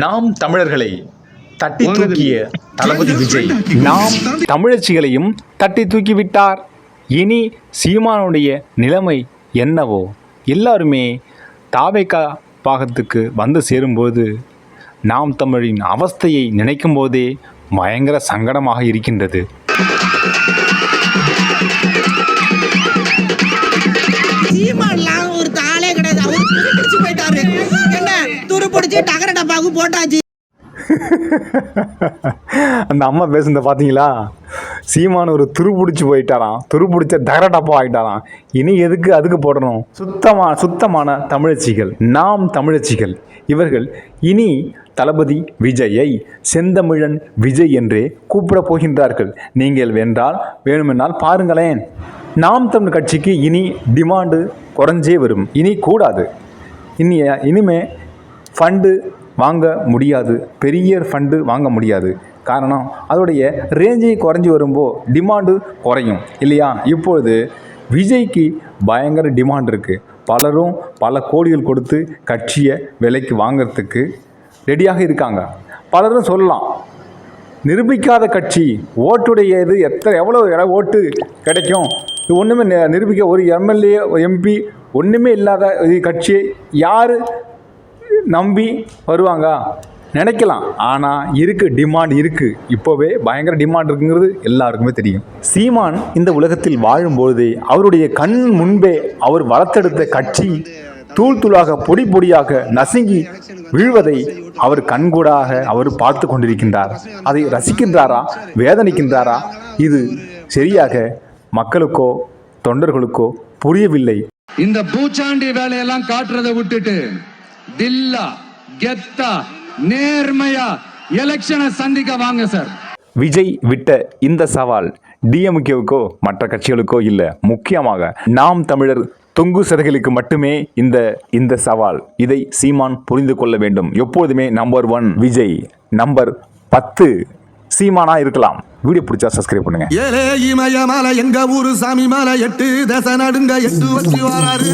நாம் தமிழர்களை தட்டி தூக்கிய தளபதி விஜய். நாம் தமிழச்சிகளையும் தட்டி தூக்கிவிட்டார் இனி சீமானுடைய நிலைமை என்னவோ? எல்லாருமே தாவேக்கா பாகத்துக்கு வந்து சேரும்போது நாம் தமிழின் அவஸ்தையை நினைக்கும் போதே பயங்கர சங்கடமாக இருக்கின்றது. சீமான்லாம் ஒரு தாளே கிடையாது. அவரு போயிட்டாரு. என்ன டகர டப்பாவுக்கு போட்டாச்சு. அந்த அம்மா பேசுனத பார்த்தீங்களா? சீமான் ஒரு துரு பிடிச்சி போயிட்டாராம். துரு பிடிச்ச தகரடப்பா ஆகிட்டாராம் இனி எதுக்கு அதுக்கு போடணும்? சுத்தமான சுத்தமான தமிழச்சிகள் நாம் தமிழச்சிகள். இவர்கள் இனி தளபதி விஜயை செந்தமிழன் விஜய் என்றே கூப்பிடப் போகின்றார்கள். நீங்கள் வென்றால் வேணுமென்றால் பாருங்களேன். நாம் தமிழ் கட்சிக்கு இனி டிமாண்டு குறைஞ்சே வரும். இனி கூடாது. இனி இனிமே ஃபண்டு வாங்க முடியாது. பெரிய ஃபண்டு வாங்க முடியாது. காரணம் அதோடைய ரேஞ்சை குறைஞ்சி வரும்போது டிமாண்டு குறையும். இல்லையா? இப்பொழுது விஜய்க்கு பயங்கர டிமாண்ட் இருக்குது பலரும் பல கோடிகள் கொடுத்து கட்சியை விலைக்கு வாங்குறதுக்கு ரெடியாக இருக்காங்க. பலரும் சொல்லலாம் நிரூபிக்காத கட்சி ஓட்டுடைய இது எத்தனை எவ்வளோ ஓட்டு கிடைக்கும்? இது ஒன்றுமே நிரூபிக்க ஒரு எம்எல்ஏ எம்பி ஒன்றுமே இல்லாத கட்சி கட்சியை யார் நம்பி வருவாங்க. நினைக்கலாம். ஆனால் இருக்குது டிமாண்ட் இருக்குது இப்போவே பயங்கர டிமாண்ட் இருக்குங்கிறது எல்லாருக்குமே தெரியும். சீமான் இந்த உலகத்தில் வாழும்பொழுதே அவருடைய கண் முன்பே அவர் வளர்த்தெடுத்த கட்சி தூள் தூளாக பொடி பொடியாக நசுங்கி வீழ்வதை அவர் கண்கூடாக அவர் பார்த்து கொண்டிருக்கின்றார். அதை ரசிக்கின்றாரா? வேதனிக்கின்றாரா? இது சரியாக மக்களுக்கோ தொண்டர்களுக்கோ புரியவில்லை. இந்த பூச்சாண்டி வேலையெல்லாம் காட்டுறதை விட்டுட்டு தில்லா கெத்தா நேர்மையா எலெக்ஷனை சந்திக்க வாங்க சார். விஜய் விட்ட இந்த சவால் டிஎம்கேவுக்கோ மற்ற கட்சிகளுக்கோ இல்லை. முக்கியமாக நாம் தமிழர் தொங்கு சதைகளுக்கு மட்டுமே இந்த இந்த சவால். இதை சீமான் புரிந்து கொள்ள வேண்டும். எப்போதுமே நம்பர் ஒன் விஜய் நம்பர் பத்து சீமானா இருக்கலாம். வீடியோ பிடிச்சா சப்ஸ்கிரைப் பண்ணுங்க. ஏலே இமய மலை எங்க ஊரு சாமி மலை எட்டு தசை நடுங்க எட்டு வச்சு வராரு.